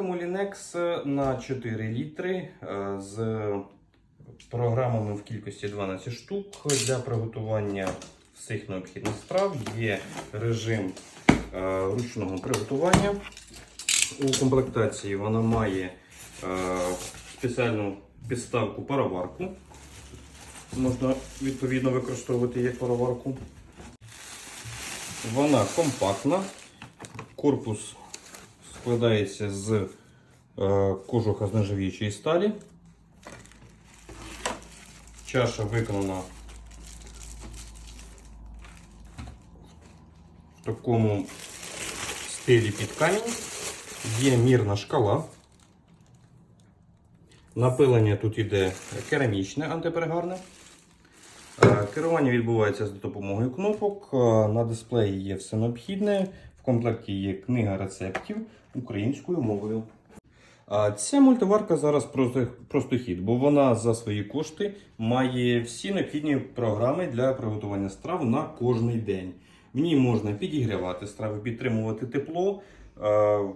Мулінекс на 4 літри е, з програмами в кількості 12 штук для приготування всіх необхідних страв. Є режим е, ручного приготування. У комплектації вона має е, спеціальну підставку пароварку. Можна відповідно використовувати як пароварку. Вона компактна. Корпус складається з е, кожуха з нержавіючої сталі. Чаша виконана в такому стилі під камінь. Є мірна шкала. Напилення тут іде керамічне антиперегарне. Е, Керування відбувається за допомогою кнопок. Е, На дисплеї є все необхідне. В комплекті є книга рецептів українською мовою. Ця мультиварка зараз просто, просто хід, бо вона за свої кошти має всі необхідні програми для приготування страв на кожний день. В ній можна підігрівати страви, підтримувати тепло.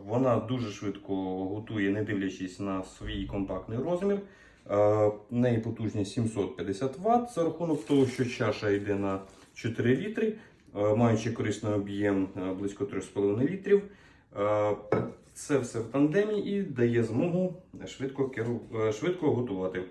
Вона дуже швидко готує, не дивлячись на свій компактний розмір. В неї потужність 750 Вт за рахунок того, що чаша йде на 4 літри, маючи корисний об'єм е, близько 3,5 літрів. Е, Це все в тандемі і дає змогу швидко, е, швидко готувати.